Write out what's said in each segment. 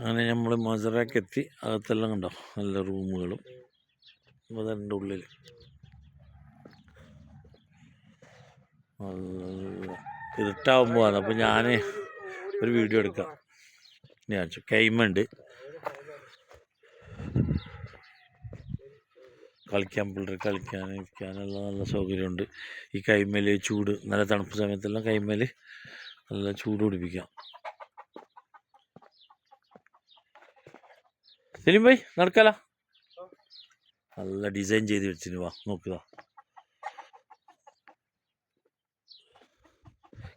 അങ്ങനെ നമ്മൾ മസറക്ക് എത്തി അകത്തെല്ലാം കണ്ടോ? നല്ല റൂമുകളും. അതിന്റെ ഉള്ളിൽ ആണ് അപ്പോൾ ഞാൻ ഒരു വീഡിയോ എടുക്കാം. ഞാൻ കൈമുണ്ട്. കളിക്കാൻ പിള്ളേർ കളിക്കാൻ ഇരിക്കാനെല്ലാം നല്ല സൗകര്യമുണ്ട്. ഈ കൈമേൽ ചൂട് നല്ല തണുപ്പ് സമയത്തെല്ലാം കൈമേൽ നല്ല ചൂട് പിടിപ്പിക്കാം സെലിം ഭായ് നടക്കാല? നല്ല ഡിസൈൻ ചെയ്ത് വെച്ചിന് വാ നോക്കുക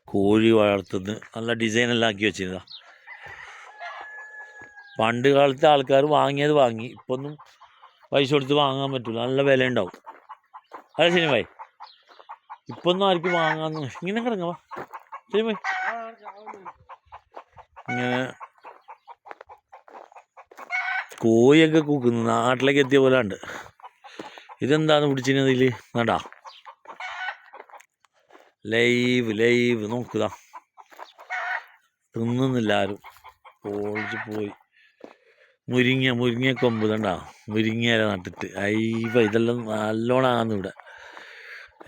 കോഴി വളർത്തുന്ന നല്ല ഡിസൈൻ എല്ലാം ആക്കി വെച്ചിരുന്നതാ പണ്ട് കാലത്തെ ആൾക്കാർ വാങ്ങിയത് വാങ്ങി ഇപ്പൊന്നും പൈസ കൊടുത്ത് വാങ്ങാൻ പറ്റില്ല നല്ല വില ഉണ്ടാവും അതെ സിനിമ ഇപ്പൊന്നും ആർക്കും വാങ്ങാന്ന് ഇങ്ങനെ കിടങ്ങവാ സിനിമ ഇങ്ങനെ കോഴിയൊക്കെ കൂക്കുന്നു. നാട്ടിലേക്ക് എത്തിയ പോലെ ഉണ്ട്. ഇതെന്താന്ന് ഇതിൽ നടാ ലൈവ് ലൈവ് നോക്കുക തിന്നുന്നില്ല ആരും. പൊളിച്ച് പോയി. മുരിങ്ങ മുരിങ്ങ കൊമ്പ് തണ്ടാ മുരിങ്ങയില നട്ടിട്ട്. അയ്യവ ഇതെല്ലാം നല്ലോണം ആന്ന് ഇവിടെ.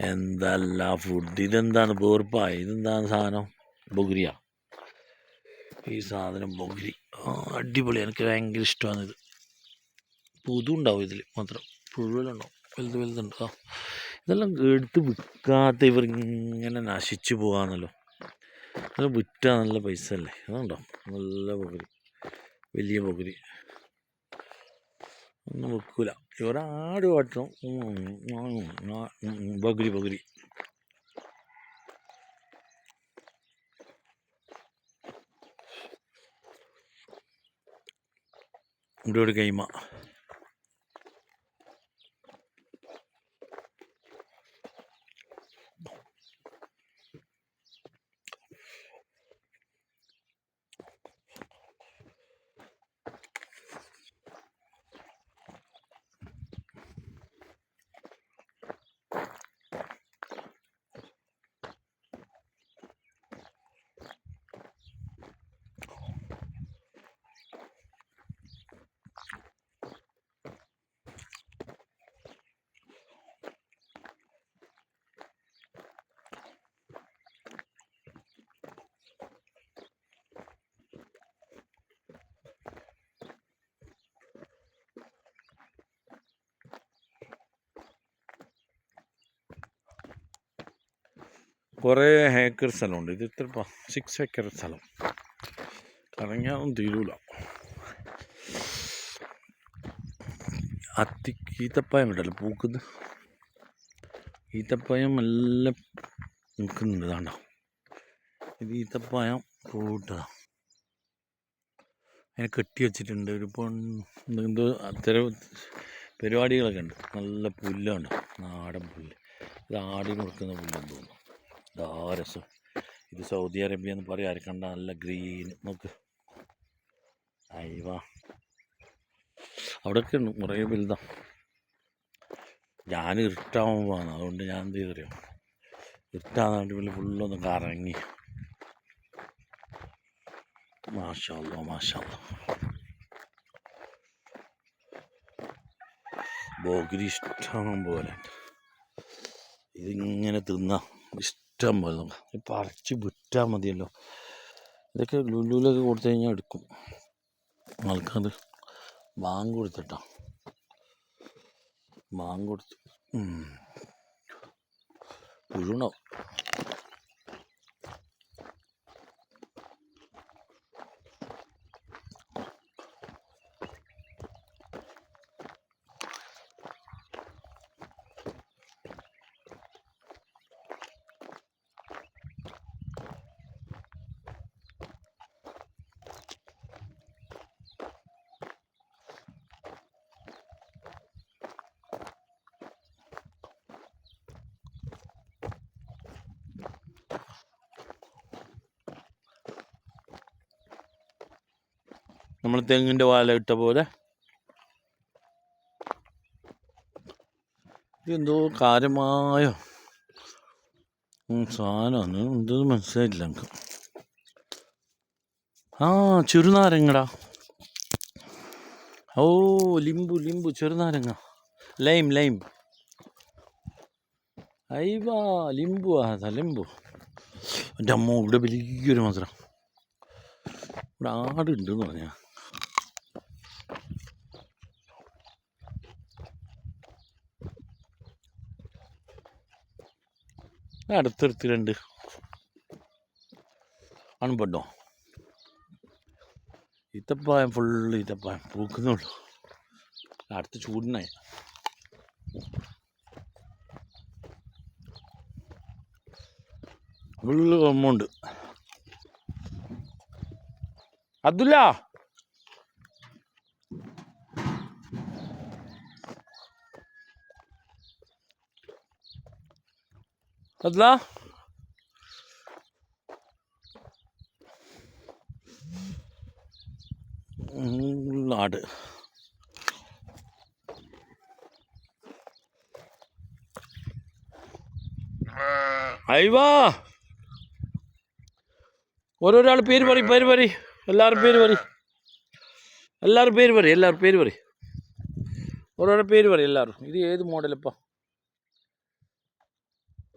എന്തല്ല ഫുഡ് ഇതെന്താണ്? ബോർപ്പാ ഇതെന്താണ് സാധനം? ബൊഗിരിയ. ഈ സാധനം ബൊഗിരി അടിപൊളി എനിക്ക് ഭയങ്കര ഇഷ്ടമാണ് ഇത് പുതു ഉണ്ടാവും ഇതിൽ മാത്രം പുഴുവലുണ്ടാവും വലുത് വലുതുണ്ട് ഇതെല്ലാം എടുത്ത് വിൽക്കാത്ത ഇവർ ഇങ്ങനെ നശിച്ചു പോകാന്നല്ലോ അത് വിറ്റാൽ നല്ല പൈസ അല്ലേ അതുണ്ടോ നല്ല ബൊഗിരി വലിയ ബൊഗിരി ഒന്നും വെക്കൂല ഇവരാട് കാട്ടണം ബൊഗിരി ബൊഗിരി ഇവിടെ ഒരു കൈമ കുറേ ഏക്കർ സ്ഥലമുണ്ട്. ഇത് ഇത്ര സിക്സ് ഏക്കർ സ്ഥലം. കറങ്ങിയാലും തീരൂല. അത്തി ഈത്തപ്പായം ഉണ്ടല്ലോ പൂക്കുന്നത്? ഈത്തപ്പായം നല്ല നിൽക്കുന്നുണ്ട് ഇതാണ്ടോ. ഇത് ഈത്തപ്പായം കൂട്ടതാ അതിനെ കെട്ടി വെച്ചിട്ടുണ്ട്. ഒരു എന്തോ അത്തരം പരിപാടികളൊക്കെ ഉണ്ട്. നല്ല പുല്ലുണ്ട് നാടൻ പുല്ല്. ഇത് ആടി കൊടുക്കുന്ന പുല്ലെന്ന് തോന്നുന്നു. ഇതാ രസം. ഇത് സൗദി അറേബ്യ എന്ന് പറയും കണ്ട നല്ല ഗ്രീൻ. നോക്ക്. അയവാ. അവിടെയൊക്കെ ഉണ്ട്. കുറേ വലുതാ. ഞാൻ ഇരുട്ടാവാൻ അതുകൊണ്ട് ഞാൻ എന്ത് ചെയ്തറിയോ? ഇരുട്ടാകാണ്ട് വലിയ ഫുള്ളൊന്ന് കറങ്ങി. മാഷാല്ലോ മാഷാല്ലോ ബോഗിരി ഇഷ്ടം പോലെ. ഇതിങ്ങനെ തിന്നാം. ഇഷ്ടം പോലെ നമുക്ക് പറിച്ച് വിറ്റാൽ മതിയല്ലോ. ഇതൊക്കെ ലുലുലൊക്കെ കൊടുത്തു കഴിഞ്ഞാൽ എടുക്കും. ആൾക്കാർ ബാങ്ക് കൊടുത്തിട്ടാ. ബാങ്ക് കൊടുത്തു. പുഴുണ്ടാവും നമ്മൾ തെങ്ങിന്റെ വാല ഇട്ട പോലെ. ഇതെന്തോ കാര്യമായ സാധനമാണ് എന്തോ മനസ്സിലായില്ല എനിക്ക്. ആ ചെറുനാരങ്ങടാ. ഓ ലിംബു ലിംബു ചെറുനാരങ്ങ. Lime lime. അയ്വാ ലിംബു അതാ ലിംബു എന്റെ അമ്മ ഇവിടെ വലിയൊരു മധുരം. ഇവിടെ ആടുണ്ടെന്ന് പറഞ്ഞ. അടുത്തടുത്ത് രണ്ട് അണുപണ്ടോ ഈത്തപ്പായം ഫുള്ള് ഈത്തപ്പായം പൂക്കുന്നുള്ളൂ. അടുത്ത് ചൂടിനായി ഫുള്ള് കൊമ്പുണ്ട് അബ്ദുല്ല! അബ്ദുല്ല നാട് അയ്വാ ഓരോരാൾ പേര് പറയും പേര് പറയും എല്ലാവരും പേര് പറയും എല്ലാവരും പേര് പറയും എല്ലാവരും പേര് പറയും ഓരോരോ പേര് പറയും എല്ലാവരും ഇത് ഏത്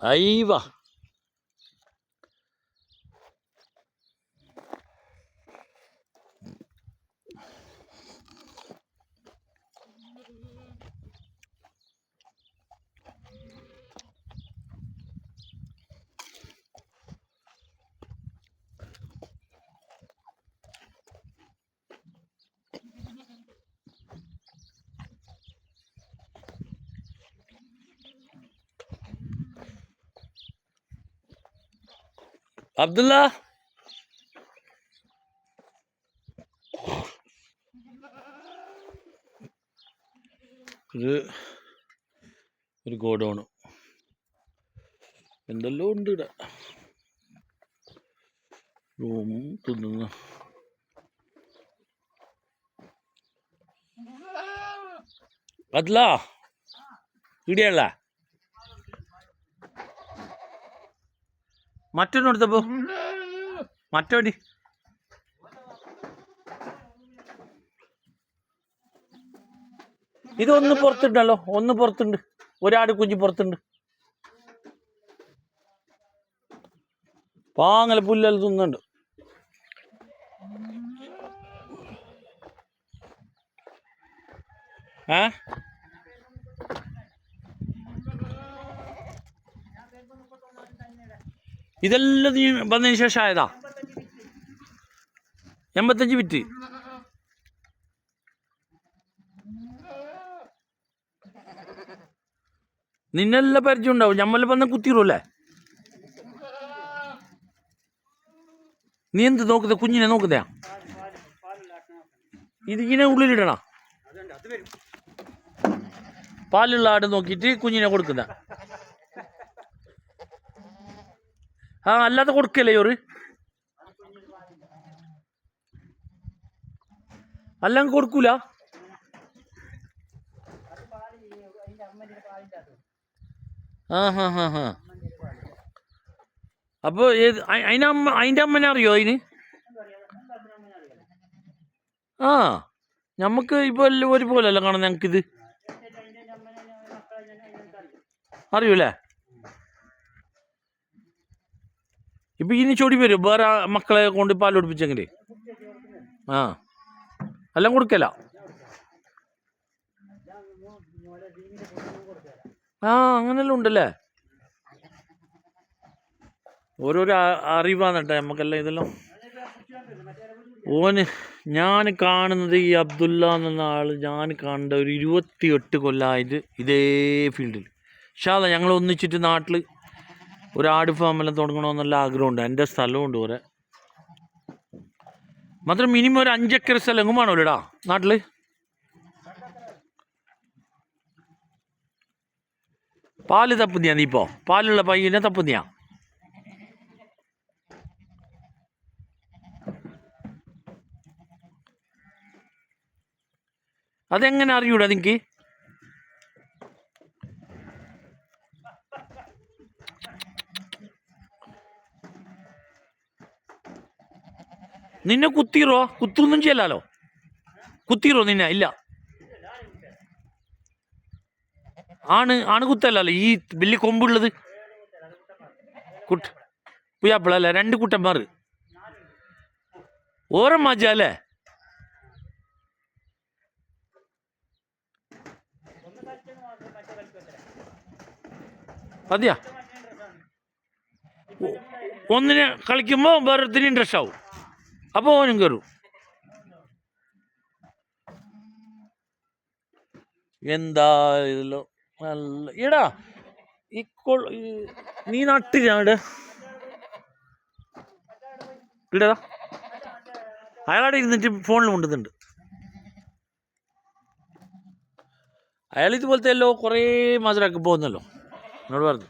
മോഡലിപ്പ അയ്വാ അബ്ദുള്ള ഇത് ഒരു ഗോഡൗണ് എന്തെല്ലോ ഉണ്ട് ഇവിടെ റൂം തിന്നുന്ന അദ്ല ഇടിയല്ല മറ്റൊന്നും പോ മറ്റോടി. ഇത് ഒന്ന് പുറത്തുണ്ടല്ലോ. ഒന്ന് പുറത്തുണ്ട്. ഒരാട് കുഞ്ഞ് പുറത്തുണ്ട്. പാങ്ങല പുല്ലെല്ലാം തിന്നുണ്ട് ഏ? ഇതെല്ലാം നീ വന്നതിന് ശേഷം ആയതാ? എൺപത്തഞ്ച് വിറ്റ് നിന്നെല്ലാം പരിചയം ഉണ്ടാവും. ഞമ്മൽ വന്ന കുത്തിയിടൂല്ലേ? നീ എന്ത് നോക്കുന്ന? കുഞ്ഞിനെ നോക്കുന്നയാ? ഇതിങ്ങനെ ഉള്ളിലിടണ? പാലുള്ള ആട് നോക്കിയിട്ട് കുഞ്ഞിനെ കൊടുക്കുന്ന. ആ അല്ലാതെ കൊടുക്കല്ലേ ചോറ്? അല്ല കൊടുക്കൂല? ആ ഹാ ഹാ ഹാ. അപ്പൊ ഏത് അതിന്റെ അമ്മ അതിന്റെ അമ്മനെ അറിയോ അതിന് ആ നമുക്ക് ഇപ്പൊ എല്ലാം ഒരുപോലെ അല്ല ഇത് അറിയൂലേ ഇപ്പൊ ഇനി ചോടി വരും. വേറെ മക്കളെ കൊണ്ട് പാൽ ഒടിപ്പിച്ചെങ്കിൽ ആ. എല്ലാം കൊടുക്കല. ആ അങ്ങനെല്ലാം ഉണ്ടല്ലേ? ഓരോരോ അറിവാണ് നമുക്കെല്ലാം ഇതെല്ലാം. ഓന് ഞാൻ കാണുന്നത് ഈ അബ്ദുല്ല എന്ന ആൾ ഞാൻ കാണേണ്ട ഒരു ഇരുപത്തി എട്ട് കൊല്ലായത് ഇതേ ഫീൽഡിൽ ഷാദ ഞങ്ങൾ ഒന്നിച്ചിട്ട് നാട്ടിൽ ഒരു ആട് ഫാമെല്ലാം തുടങ്ങണമെന്നുള്ള ആഗ്രഹമുണ്ട്. എന്റെ സ്ഥലമുണ്ട് കുറെ മാത്രം മിനിമം ഒരു അഞ്ചേക്കർ സ്ഥലം എങ്ങും വേണമല്ലോടാ? നാട്ടിൽ? പാൽ തപ്പുന്നിയാ നീ ഇപ്പോൾ പാലുള്ള പയ്യനെ തപ്പുന്നിയാ അതെങ്ങനെ അറിയൂടാ നിനക്ക്? നിന്നെ കുത്തിറോ കുത്തൊന്നും ചെയ്യല്ലോ? കുത്തിറോ നിന്നെ? ഇല്ല. ആണ് ആണ് കുത്തല്ലല്ലോ ഈ വലിയ കൊമ്പുള്ളത്? കുട്ട പുയ്യാപ്പിളല്ലേ രണ്ട് കുട്ടന്മാർ. ഓരം മജ അല്ലേ? മതിയാ ഒന്നിനെ കളിക്കുമ്പോൾ വേറൊരുത്തിന് ഇൻട്രസ്റ്റ് ആവും. അപ്പോൾ ഓനും കയറും എന്താ ഇതിലോ? നല്ല എടാ ഈ കൊൾ നീ നട്ടില്ല ഇടാ അയാളവിടെ ഇരുന്നിട്ട് ഫോണിൽ കൊണ്ടുന്നുണ്ട് അയാൾ ഇതുപോലത്തെ എല്ലോ കുറേ മാതിരാക്കി പോകുന്നല്ലോ. എന്നോട് പറഞ്ഞു.